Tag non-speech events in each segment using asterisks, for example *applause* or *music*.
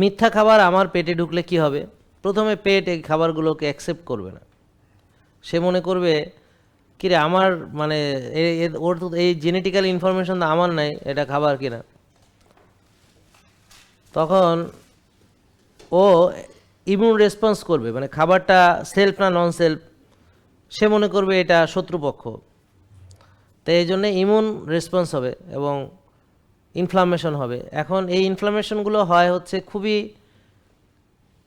মিথ্যা খাবার আমার পেটে ঢুকলে কি হবে? প্রথমে পেট এই খাবারগুলোকে অ্যাকসেপ্ট করবে না। সে মনে করবে কিরে আমার মানে ওর তো এই জেনেটিক্যাল ইনফরমেশন তো আমার নাই, এটা খাবার কিনা তখন ও ইমিউন রেসপন্স করবে মানে খাবারটা সেলফ না নন সেলফ সে মনে করবে এটা শত্রুপক্ষ। তো এই জন্যে ইমিউন রেসপন্স হবে এবং ইনফ্লামেশন হবে। এখন এই ইনফ্লামেশনগুলো হয় হচ্ছে খুবই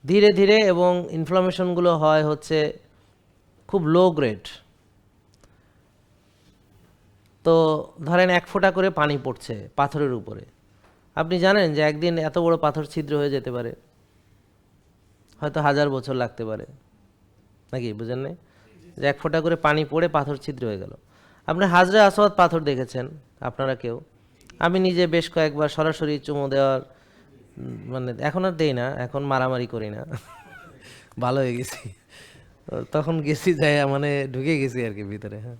ধীরে ধীরে এবং ইনফ্লামেশনগুলো হয় হচ্ছে খুব লো গ্রেড তো ধরেন এক ফোঁটা করে পানি পড়ছে পাথরের উপরে। আপনি জানেন যে একদিন এত বড় পাথর ছিদ্র হয়ে যেতে পারে। হয়তো হাজার বছর লাগতে পারে। নাকি? বুঝেন নাই? যে এক ফোঁটা করে পানি পড়ে পাথর ছিদ্র হয়ে গেল। আপনি হাজরা আসওয়াদ পাথর দেখেছেন, আপনারা কেউ? আমি নিজে বেশ কয়েকবার সরাসরি চুমো দেওয়ার মানে এখন আর দেই না এখন মারামারি করি না। ভালো হয়ে গেছি। তখন গেছি যাই মানে ঢুকে গেছি আর কি ভিতরে হ্যাঁ।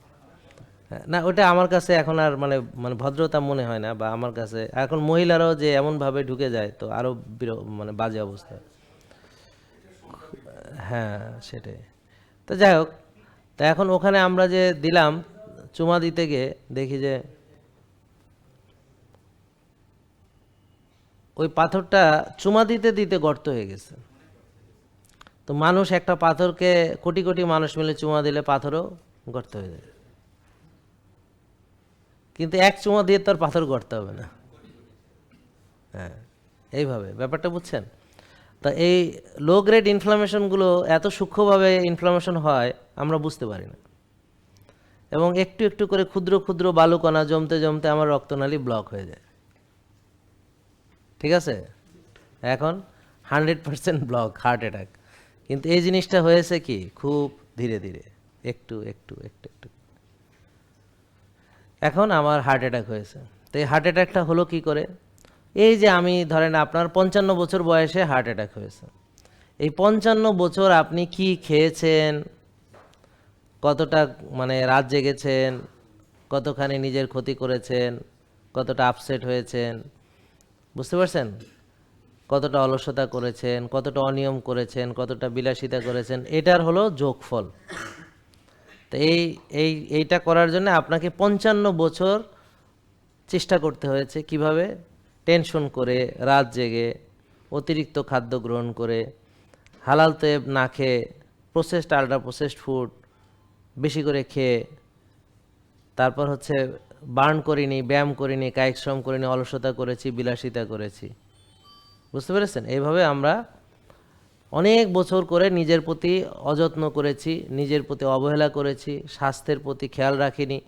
না ওটা আমার কাছে এখন আর মানে মানে ভদ্রতা মনে হয় না বা আমার কাছে এখন মহিলারাও যে এমনভাবে ঢুকে যায় তো আরও মানে বাজে অবস্থা। হ্যাঁ সেটাই। তো যাই হোক তা এখন ওখানে আমরা যে দিলাম চুমা দিতে গিয়ে দেখি যে ওই পাথরটা চুমা দিতে দিতে গর্ত হয়ে গেছে। তো মানুষ একটা পাথরকে কোটি কোটি মানুষ মিলে চুমা দিলে পাথরও গর্ত হয়ে যায়। কিন্তু এক চুমা দিয়ে তো আর পাথর গড়তে হবে না। হ্যাঁ এইভাবে ব্যাপারটা বুঝছেন? তা এই লো গ্রেড ইনফ্লামেশনগুলো এত সূক্ষ্মভাবে ইনফ্লামেশন হয়, আমরা বুঝতে পারি না। এবং একটু একটু করে ক্ষুদ্র ক্ষুদ্র বালুকণা জমতে জমতে আমার রক্তনালী ব্লক হয়ে যায়। ঠিক আছে? এখন hundred percent block, heart attack. কিন্তু এই জিনিসটা হয়েছে কি? খুব ধীরে ধীরে, একটু একটু একটু একটু। এখন আমার হার্ট অ্যাটাক হয়েছে। তো এই হার্ট অ্যাটাকটা হলো কি করে? এই যে আমি ধরেন আপনার পঞ্চান্ন বছর বয়সে হার্ট অ্যাটাক হয়েছে। এই পঞ্চান্ন বছর আপনি কি খেয়েছেন? কতটা মানে রাত জেগেছেন? কতখানি নিজের ক্ষতি করেছেন? কতটা আপসেট হয়েছেন? বুঝতে পারছেন? কতটা অলসতা করেছেন, কতটা অনিয়ম করেছেন, কতটা বিলাসিতা করেছেন, এটার হলো যোগফল। তো এই এই, এইটা করার জন্য আপনাকে পঞ্চান্ন বছর চেষ্টা করতে হয়েছে। কীভাবে? টেনশন করে, রাত জেগে, অতিরিক্ত খাদ্য গ্রহণ করে, হালাল তেব না খেয়ে প্রসেসড আল্ট্রা প্রসেসড ফুড বেশি করে খেয়ে, তারপর হচ্ছে বার্ন করিনি, ব্যায়াম করিনি, কায়িক শ্রম করিনি, অলসতা করেছি, বিলাসিতা করেছি। বুঝতে পেরেছেন? এইভাবে আমরা অনেক বছর করে নিজের প্রতি অযত্ন করেছি, নিজের প্রতি অবহেলা করেছি, স্বাস্থ্যের প্রতি খেয়াল রাখিনি,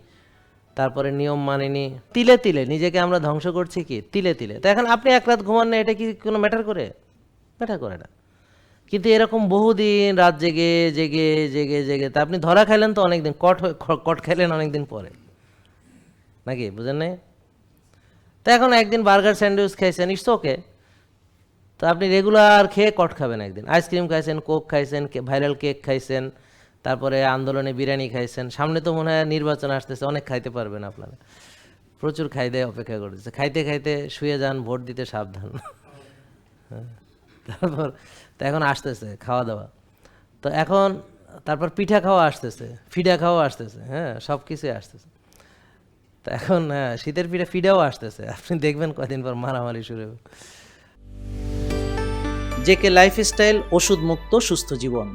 তারপরে নিয়ম মানিনি। তিলে তিলে, নিজেকে আমরা ধ্বংস করছি কি? তিলে তিলে। তো এখন আপনি এক রাত ঘুমান না, এটা কি কোনো ম্যাটার করে? ম্যাটার করে না। কিন্তু এরকম বহুদিন রাত জেগে জেগে জেগে জেগে, তা আপনি ধরা খাইলেন তো অনেকদিন কট কট খাইলেন অনেকদিন পরে। নাকি, বুঝেন নাই? তো এখন একদিন বার্গার স্যান্ডউইচ খাইছেন, ইটস ওকে। তো আপনি রেগুলার খেয়ে কট খাবেন একদিন। আইসক্রিম খাইছেন, কোক খাইছেন ভাইরাল কেক খাইছেন, তারপরে আন্দোলনে বিরিয়ানি খাইছেন। সামনে তো মনে হয় নির্বাচন আসতেছে, অনেক খাইতে পারবেন আপনারা। প্রচুর খাইতে অপেক্ষা করতেছে। খাইতে খাইতে শুয়ে যান, ভোট দিতে সাবধান। *laughs* তারপর তো এখন আসতেছে খাওয়া দাওয়া তো এখন তারপর পিঠা খাওয়া আসতেছে, ফিডা খাওয়া আসতেছে হ্যাঁ সব কিছুই আসতেছে। তো এখন শীতের পিঠা পিঠাও আসতেছে। আপনি দেখবেন কদিন পর মারামারি শুরু হবে। জেকে লাইফস্টাইল ওষুধ মুক্ত সুস্থ জীবন।